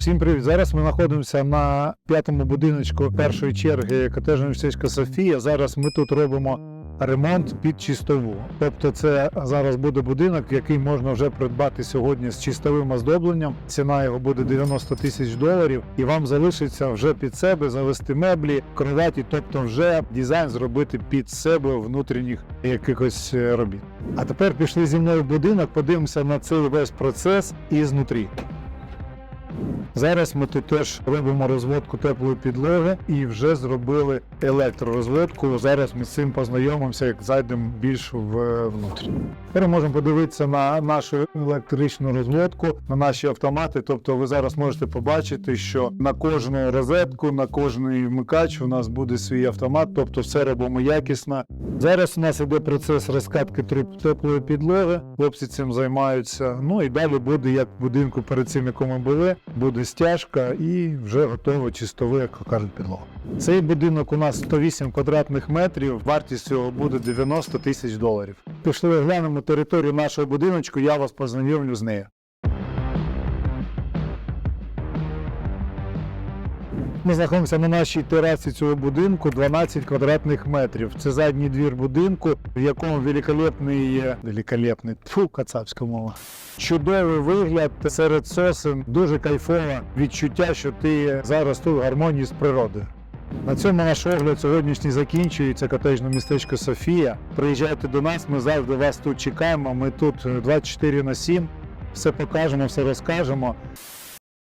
Всім привіт! Зараз ми знаходимося на п'ятому будиночку першої черги котежного містечка Софія. Зараз ми тут робимо ремонт під чистову. Тобто, це зараз буде будинок, який можна вже придбати сьогодні з чистовим оздобленням. Ціна його буде 90 тисяч доларів, і вам залишиться вже під себе завести меблі, кроваті, тобто вже дизайн зробити під себе внутрішніх якихось е, робіт. А тепер пішли зі мною в будинок, подивимося на цей весь процес ізнутрі. Зараз ми тут теж робимо розводку теплої підлоги і вже зробили електророзводку. Зараз ми з цим познайомимося, як зайдемо більш внутрі. Тепер можемо подивитися на нашу електричну розводку, на наші автомати. Тобто ви зараз можете побачити, що на кожну розетку, на кожний вмикач у нас буде свій автомат, тобто все робимо якісно. Зараз у нас іде процес розкатки труб теплої підлоги. Хлопці цим займаються. Ну і далі буде як в будинку перед цим, якому ми були, буде стяжка і вже готово чистове, як кажуть, підлога. Цей будинок у нас 108 квадратних метрів, вартість його буде 90 тисяч доларів. Пішли глянемо територію нашого будиночку, я вас познайомлю з нею. Ми знаходимося на нашій терасі цього будинку 12 квадратних метрів. Це задній двір будинку, в якому великолепний великолепний тфу, кацапська мова. Чудовий вигляд серед сосен, дуже кайфове відчуття, що ти зараз тут в гармонії з природою. На цьому наш огляд сьогоднішній закінчується котежне містечко Софія. Приїжджайте до нас, ми завжди вас тут чекаємо. Ми тут 24 на 7. Все покажемо, все розкажемо.